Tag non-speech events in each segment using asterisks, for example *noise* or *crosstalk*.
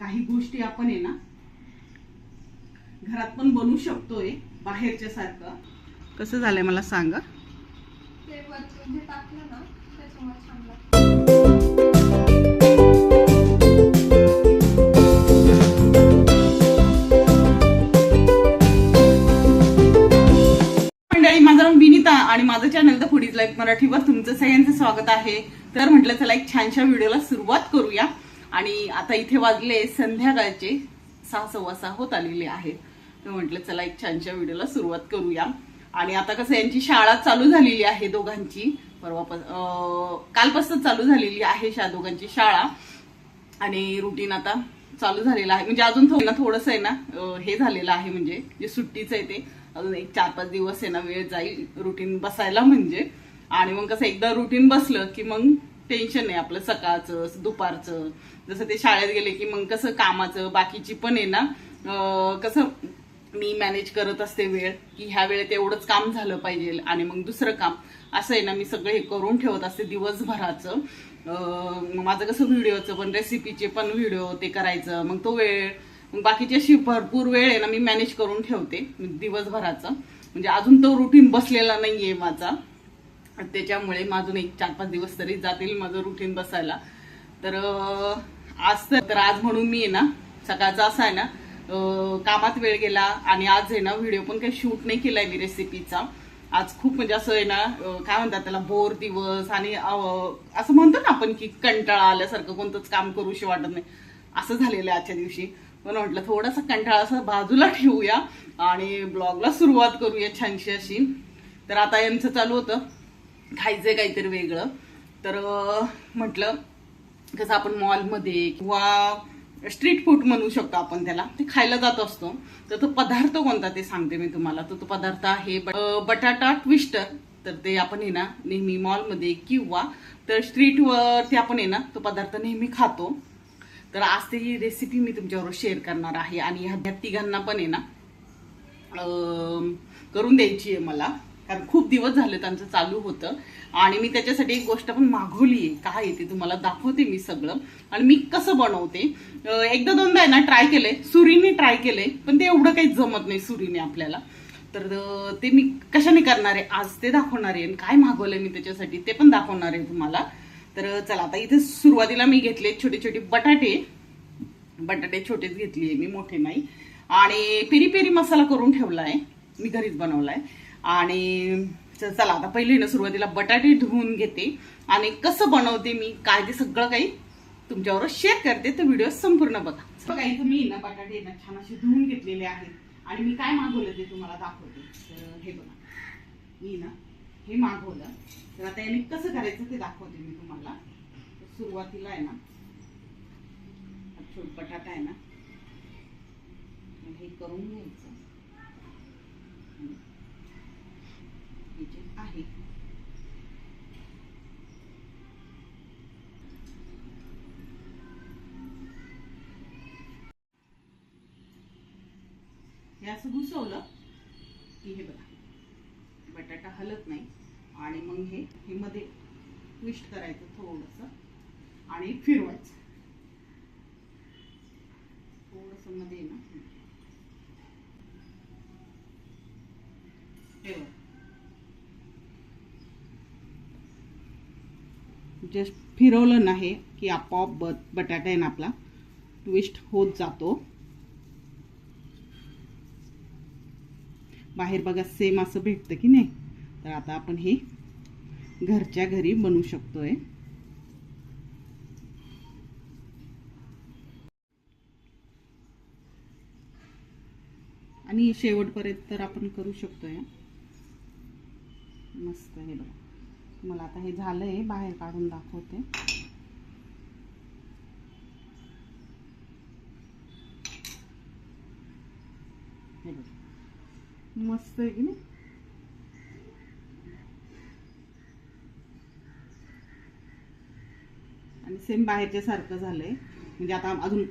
काही गोष्टी आपण आहे ना घरात पण बनवू शकतोय बाहेरच्या सारखं. कसं झालंय मला सांगा? ते टाकलं ना माझं विनिता आणि माझं चॅनल द फुडीज लाईफ मराठीवर तुमचं सगळ्यांचं स्वागत आहे. तर म्हटलं चला एक छानशा व्हिडिओला सुरुवात करूया. आणि आता इथे वाजले संध्याकाळचे सहा सव्वा सहा होत आलेले आहेत. तर म्हटलं चला एक छानशा व्हिडिओला सुरुवात करूया. आणि आता कसं यांची शाळा चालू झालेली आहे दोघांची. परवापास कालपासून चालू झालेली आहे शा दोघांची शाळा. आणि रुटीन आता चालू झालेलं आहे. म्हणजे अजून थोडं थोडंसं आहे ना हे झालेलं आहे म्हणजे जे सुट्टीचं आहे ते. अजून एक चार पाच दिवस आहे ना वेळ जाईल रुटीन बसायला म्हणजे. आणि मग कसं एकदा रुटीन बसलं की मग टेन्शन आहे आपलं सकाळचं दुपारचं. जसं ते शाळेत गेले की मग कसं कामाचं बाकीची पण आहे ना. कसं मी मॅनेज करत असते वेळ की ह्या वेळेत एवढंच काम झालं पाहिजे आणि मग दुसरं काम. असं आहे ना मी सगळं हे करून ठेवत असते दिवसभराचं. माझं कसं व्हिडिओचं पण रेसिपीचे पण व्हिडिओ ते करायचं मग तो वेळ. मग बाकीची अशी भरपूर वेळ आहे ना मी मॅनेज करून ठेवते दिवसभराचं. म्हणजे अजून तो रुटीन बसलेला नाही आहे माझा. त्याच्यामुळे माझून एक चार पाच दिवस तरी जातील माझं रुटीन बसायला. तर आज तर आज म्हणून मी आहे ना सकाळचा असा आहे ना कामात वेळ गेला आणि आज आहे ना व्हिडिओ पण काही शूट नाही केलाय मी रेसिपीचा आज खूप म्हणजे असं आहे ना काय म्हणतात त्याला बोर दिवस आणि असं म्हणतो ना आपण की कंटाळा आल्यासारखं कोणतंच काम करूशी वाटत नाही. असं झालेलं आहे आजच्या दिवशी. पण म्हटलं थोडासा कंटाळा असा बाजूला ठेवूया आणि ब्लॉगला सुरुवात करूया छानशी अशी. तर आता यांचं चालू होतं. खायचंय काहीतरी वेगळं. तर म्हटलं कसं आपण मॉलमध्ये किंवा स्ट्रीट फूड म्हणू शकतो आपण त्याला ते खायला जात असतो. तर तो पदार्थ कोणता ते सांगते मी तुम्हाला. तर तो पदार्थ आहे बटाटा ट्विस्टर तर ते आपण आहे ना नेहमी मॉलमध्ये किंवा तर स्ट्रीटवरती आपण आहे ना तो पदार्थ नेहमी खातो. तर आज ती रेसिपी मी तुमच्याबरोबर शेअर करणार आहे. आणि ह्या तिघांना पण आहे ना करून द्यायची आहे मला. कारण खूप दिवस झाले त्यांचं चालू होतं. आणि मी त्याच्यासाठी एक गोष्ट पण मागवली आहे. काय आहे तुम्हाला दाखवते मी सगळं. आणि मी कसं बनवते? एकदा दोनदा आहे ना ट्राय केलंय. सुरीने ट्राय केलंय. पण ते एवढं काही जमत नाही सुरीने आपल्याला. तर ते मी कशाने करणार आहे? आज ते दाखवणार आहे. आणि काय मागवलंय मी त्याच्यासाठी ते पण दाखवणार आहे तुम्हाला. तर चला आता इथे सुरुवातीला मी घेतले छोटे छोटे बटाटे. बटाटे छोटेच घेतली मी मोठे नाही. आणि पेरी पेरी मसाला करून ठेवला आहे मी घरीच बनवलाय. आणि चला आता पहिले ना सुरुवातीला बटाटे धुवून घेते. आणि कसं बनवते मी काय ते सगळं काही तुमच्यावर शेअर करते. तर व्हिडिओ संपूर्ण बघा. बघा इथं मी ना बटाटे ना छान असे धुवून घेतलेले आहेत. आणि मी काय मागवलं ते तुम्हाला दाखवते. तर हे बघा. मी ना हे मागवलं. तर आता याने कसं करायचं ते दाखवते मी तुम्हाला. सुरुवातीला आहे ना छोट बटाटा आहे ना हे करून घ्यायचं. हम्म. हे आहे हे असं घुसवलं की हे बघा बटाटा हलत नाही आणि मग हे हे मध्ये ट्विस्ट करायचं थोडस आणि फिरवायचं थोडसमध्ये ना हे बघ जस्ट फिरवलं नाही की आपोआप ब बटाटा आहे ना आपला. ट्विस्ट होत जातो. बाहेर बघा सेम असं भेटतं की नाही? तर आता आपण हे घरच्या घरी बनवू शकतोय. आणि शेवटपर्यंत तर आपण करू शकतोय. मस्त हे बघा. मला आता हे झालंय बाहेर काढून दाखवते. हे मस्त आहे की नाही? आणि सेम बाहेरच्या सारखं झालंय. म्हणजे आता अजून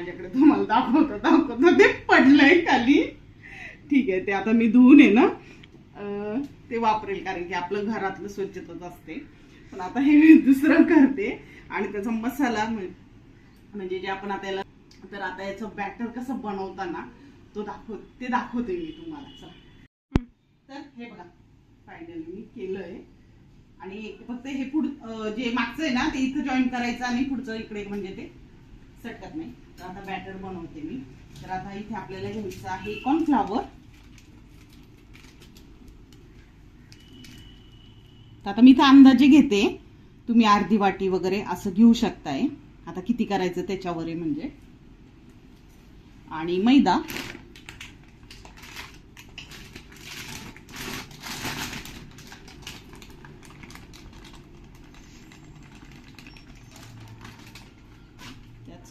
माझ्याकडे तुम्हाला दाखवतो दाखवतो. ते पडलंय खाली. ठीक आहे ते आता मी धुवून आहे ना ते वापरेल कारण की आपलं घरातलं स्वच्छताच असते. पण आता हे मी दुसरं करते आणि त्याचा मसाला म्हणजे जे आपण आता याला तर आता याचं बॅटर कसं बनवताना तो दाखव ते दाखवते मी तुम्हाला चला. तर हे बघा फायनली मी केलंय. आणि फक्त हे पुढ जे मागचं आहे ना ते इथं जॉईन करायचं आणि पुढचं इकडे म्हणजे ते सटकत नाही. तर आता बॅटर बनवते मी. तर आता इथे आपल्याला घ्यायचं आहे कॉर्नफ्लावर तर आता मी इथं अंदाजे घेते. तुम्ही अर्धी वाटी वगैरे असं घेऊ शकताय. आता किती करायचं त्याच्यावर आहे म्हणजे. आणि मैदा.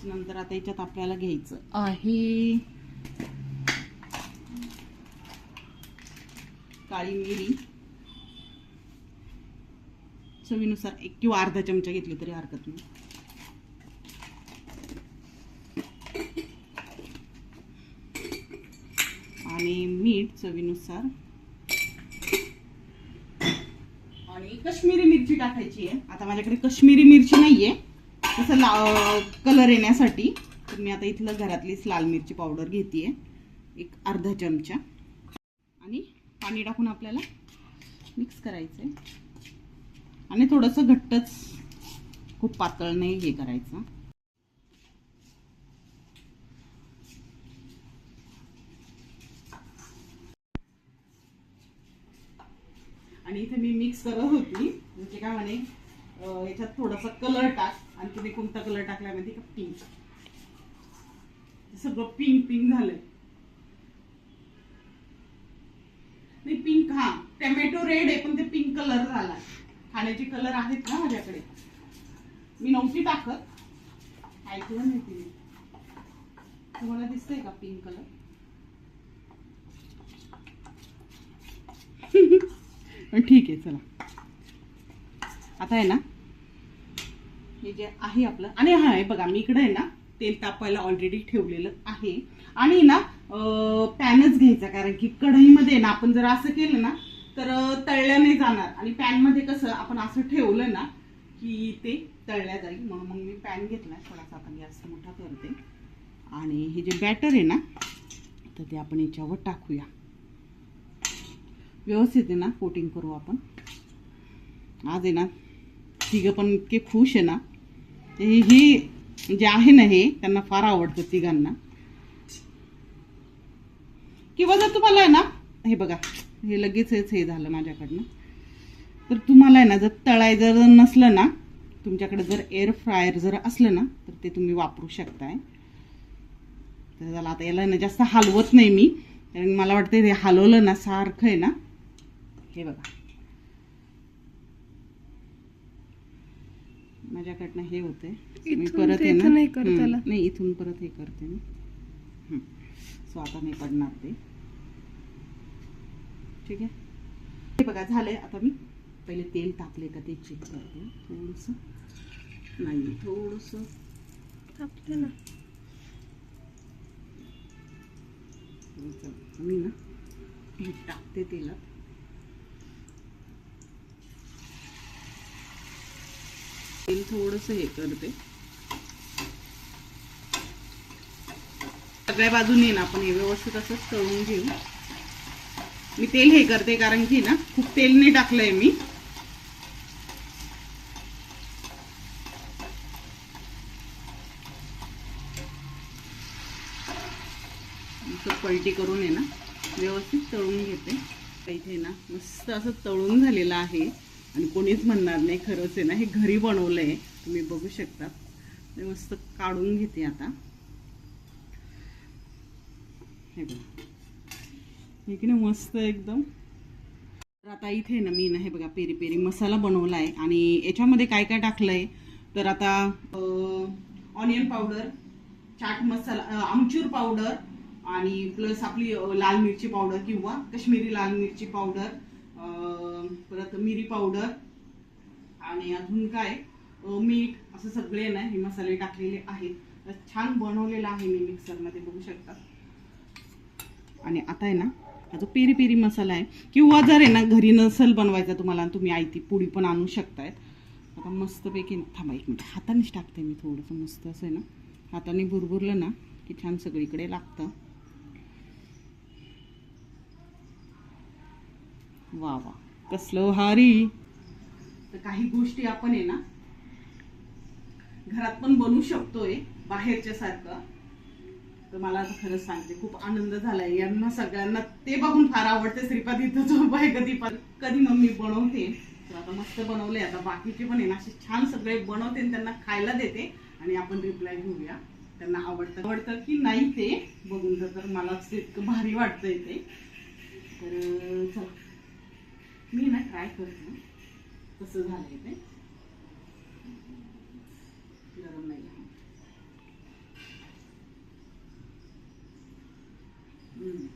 नंतर आता याच्यात आपल्याला घ्यायचं आहे. काळी मिरी. चवीनुसार एक किंवा अर्धा चमचा घेतली तरी हरकत नाही. आणि मीठ चवीनुसार. आणि कश्मीरी मिरची टाकायची आहे. आता माझ्याकडे कश्मीरी मिरची नाहीये. तसं ला कलर येण्यासाठी तर मी आता इथलं घरातलीच लाल मिरची पावडर घेते एक अर्धा चमचा. आणि पाणी टाकून आपल्याला मिक्स करायचं आहे आणि थोडंसं घट्टच खूप पातळ नाही हे करायचं. आणि इथे मी मिक्स करत होती. म्हणजे काय म्हणे? याच्यात थोडासा कलर टाक आणि तुम्ही कोणता कलर टाकला माहिती का? पिंक सगळं पिंक पिंक झालंय. नाही पिंक हा. टोमॅटो रेड आहे पण ते पिंक कलर झाला खाण्याचे कलर आहेत ना माझ्याकडे. मी नव्हती टाकत. ऐकलं नाही तिने. तुम्हाला दिसतंय का पिंक कलर *laughs* ठीक आहे चला. आता आहे ना हे जे आहे आपलं आणि हा आहे बघा मी इकडे आहे ना तेल तापायला ऑलरेडी ठेवलेलं आहे. आणि ना पॅनच घ्यायचा कारण की कढईमध्ये ना आपण जर असं केलं ना तर तळल्या नाही जाणार. आणि पॅनमध्ये कसं आपण असं ठेवलं ना की ते तळल्या जाईल. म्हणून मग मी पॅन घेतला थोडासा आपण गॅस मोठा करते. आणि हे जे बॅटर आहे ना तर ते आपण याच्यावर टाकूया. व्यवस्थित आहे ना कोटिंग करू आपण. आज आहे ना तिघं पण इतके खुश आहे ना. ही जे आहे ना हे त्यांना फार आवडतं तिघांना. किंवा जर तुम्हाला आहे ना हे बघा हे लगेच हे झालं माझ्याकडनं. तर तुम्हाला आहे ना जर तळाय जर नसलं ना तुमच्याकडे जर एअर फ्रायर जर असलं ना तर ते तुम्ही वापरू शकताय. तर झालं आता याला ना जास्त हलवत नाही मी. कारण मला वाटतं ते हलवलं ना सारखं आहे ना. हे बघा. माझ्याकडनं हे होते मी परत ना? नाही. नाही इथून परत हे करते मी. सो आता नाही पडणार ते. ठीक आहे? हे बघा झालंय. आता मी पहिले तेल तापले का ते चेक करते. थोडस. नाही थोडस. टाकले ना. मी ना टाकते तेलात. तेल थोडस हे करते. सगळ्या बाजूने ना आपण हे व्यवस्थित असंच तळून घेऊ. मी तेल हे करते कारण की ना खूप तेल नाही टाकलंय मी. पलटी करून आहे ना व्यवस्थित तळून घेते. इथे ना मस्त असं तळून झालेलं आहे. आणि कोणीच म्हणणार नाही खरंच आहे ना हे घरी बनवलं आहे तुम्ही बघू शकता. ते मस्त काढून घेते आता. हे बघा. हे की नाही मस्त एकदम. तर आता इथे ना मी ना हे बघा पेरी पेरी मसाला बनवला आहे आणि याच्यामध्ये काय काय टाकलं आहे तर आता ऑनियन पावडर चाट मसाला आमचूर पावडर आणि प्लस आपली लाल मिरची पावडर किंवा कश्मीरी लाल मिरची पावडर परत मिरी पावडर आणि अजून काय? मीठ असं सगळे ना हे मसाले टाकलेले आहेत. तर छान बनवलेलं आहे मी मिक्सरमध्ये बघू शकता. आणि आता आहे ना हा जो पेरी पेरी मसाला आहे किंवा जर आहे ना घरी नसल बनवायचा तुम्हाला तुम्ही आयती पुडी पण आणू शकतायत आता मस्तपैकी थांबा एक मिनिट. हातानेच टाकते मी थोडंसं मस्त असं आहे ना. हाताने भुरभुरलं ना की छान सगळीकडे लागतं. वा वा. कसलं भारी. तर काही गोष्टी आपण आहे ना घरात पण बनवू शकतोय बाहेरच्या सारखं. तर मला आता खरंच सांगते खूप आनंद झालाय. यांना सगळ्यांना ते बघून फार आवडते श्रीपाद इथं झोप आहे कधी पण. कधी मम्मी बनवते तर आता मस्त बनवले आता बाकीचे पण आहे ना असे छान सगळे बनवते आणि त्यांना खायला देते. आणि आपण रिप्लाय घेऊया. त्यांना आवडतं. आवडतं की नाही ते बघून तर मला इतकं भारी वाटतंय ते. तर चला. मी ना ट्राय करते. कसं झालंय ते. गरम नाही आहे. हम्म.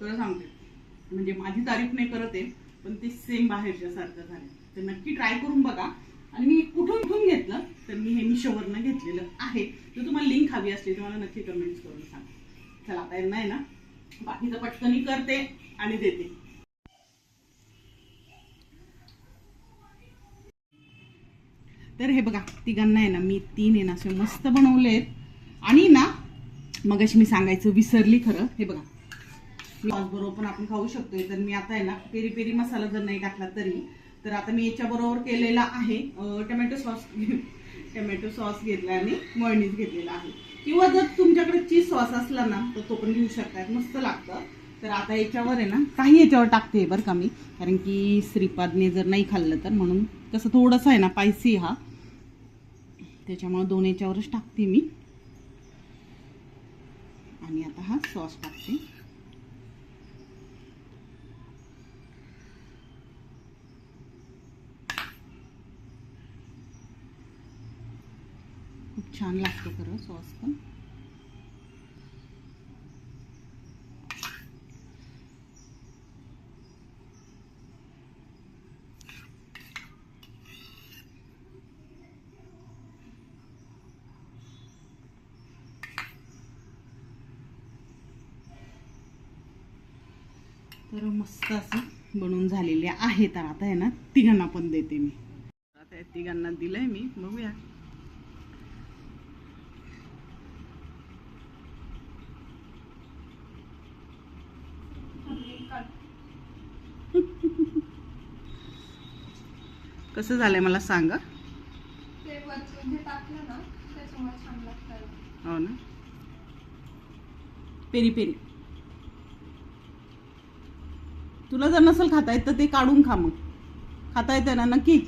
तुला सांगते. म्हणजे माझी तारीफ नाही करत आहे पण ते सेम बाहेरच्या सारखं झालं तर नक्की ट्राय करून बघा. आणि मी कुठून कुठून घेतलं तर मी हे मिशोवरनं घेतलेलं आहे. जर तुम्हाला लिंक हवी असली तर मला नक्की कमेंट्स करून सांगा. चला आता नाही आहे ना बाकीचं पटकनी करते. आणि देते. तर हे बघा तिघांना आहे ना मी तीन आहे ना असे मस्त बनवलेत. आणि ना मग अशी मी सांगायचं विसरली खरं. हे बघा. सॉस बरोबर पण आपण खाऊ शकतोय तर मी आता आहे ना पेरी पेरी मसाला जर नाही टाकला तरी. तर आता मी याच्याबरोबर केलेला आहे tomato tomato sauce tomato sauce घेतला आणि मळणीच घेतलेला आहे. किंवा जर तुमच्याकडे चीज सॉस असला ना तर तो पण घेऊ शकतात मस्त लागतं. तर आता याच्यावर आहे ना काही याच्यावर टाकते बरं का मी. कारण की श्रीपादने जर नाही खाल्लं तर म्हणून कसं थोडंसं आहे ना पायसी हा. त्याच्यामुळे दोन याच्यावरच टाकते मी. आणि आता हा सॉस टाकते. खूप छान लागतो खरं सॉस पण. तर मस्त असं बनवून झालेले आहे तर आता आहे ना तिघांना पण देते मी. आता या तिघांना दिलंय मी बघूया. *laughs* कसं झालंय मला सांगा हो ना. Peri peri. तुला जर नसेल खाता येत तर ते काढून खा मग. खाता येतं ना नक्की.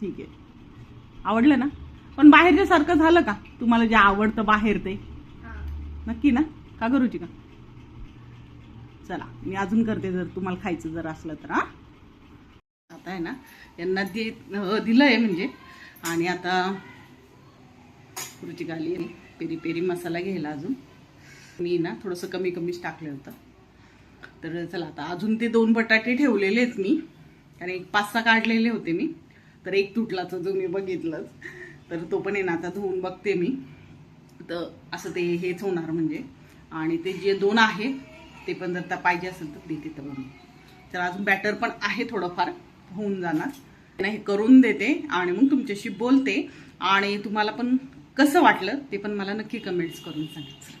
ठीक आहे. आवडलं ना? पण बाहेरच्या सारखं झालं का? तुम्हाला जे आवडतं बाहेर ते. नक्की ना? का करूची का चला मी अजून करते जर तुम्हाला खायचं जर असलं तर हा? आता आहे ना यांना दे अं, दिलंय म्हणजे आणि आता रुची आली पेरी पेरी मसाला घ्यायला अजून. मी ना थोडंसं कमी कमीच टाकलं होतं. तर चला आता अजून ते दोन बटाटे ठेवलेले आहेत मी. कारण एक पाच सहा काढलेले होते मी. तर एक तुटला जो मी बघितलंच. तर तो पण आहे ना आता धुवून बघते मी. तर असं ते हेच होणार म्हणजे. आणि ते जे दोन आहे ते पण जर त्या पाहिजे असेल तर देते तर म्हणून तर अजून बॅटर पण आहे थोडंफार होऊन जाणार. त्यांना हे करून देते आणि मग तुमच्याशी बोलते. आणि तुम्हाला पण कसं वाटलं ते पण मला नक्की कमेंट्स करून सांगायचं